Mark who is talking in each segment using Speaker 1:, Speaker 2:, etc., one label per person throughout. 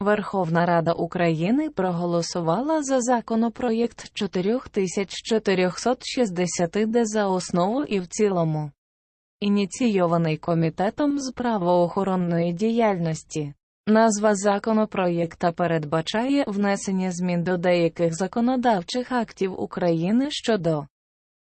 Speaker 1: Верховна Рада України проголосувала за законопроєкт 4460 за основу і в цілому. Ініційований Комітетом з правоохоронної діяльності. Назва законопроєкта передбачає внесення змін до деяких законодавчих актів України щодо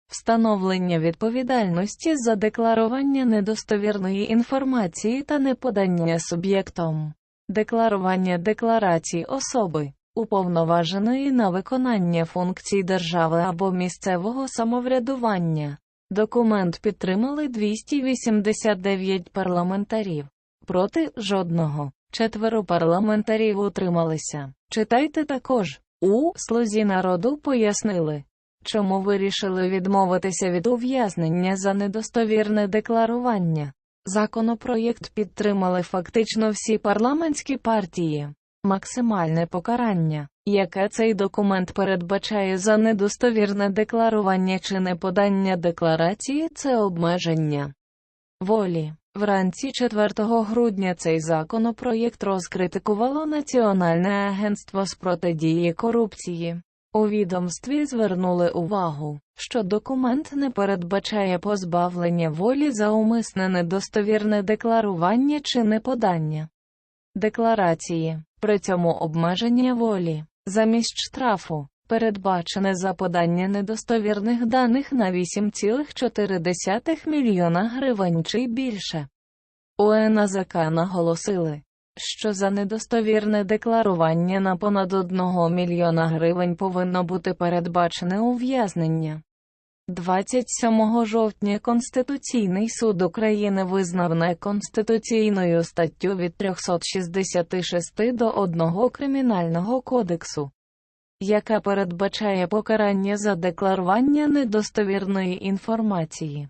Speaker 1: встановлення відповідальності за декларування недостовірної інформації та неподання суб'єктом декларування декларацій особи, уповноваженої на виконання функцій держави або місцевого самоврядування. Документ підтримали 289 парламентарів. Проти жодного. Четверо парламентарів утрималися. Читайте також. У «Слузі народу» пояснили, чому вирішили відмовитися від ув'язнення за недостовірне декларування. Законопроєкт підтримали фактично всі парламентські партії. Максимальне покарання, яке цей документ передбачає за недостовірне декларування чи неподання декларації, це обмеження волі. Вранці 4 грудня цей законопроєкт розкритикувало Національне агентство з протидії корупції. У відомстві звернули увагу, що документ не передбачає позбавлення волі за умисне недостовірне декларування чи неподання декларації, при цьому обмеження волі, замість штрафу, передбачене за подання недостовірних даних на 8,4 мільйона гривень чи більше. У НАЗК наголосили, що за недостовірне декларування на понад 1 мільйона гривень повинно бути передбачене ув'язнення. 27 жовтня Конституційний суд України визнав неконституційною статтю від 366 до 1 Кримінального кодексу, яка передбачає покарання за декларування недостовірної інформації.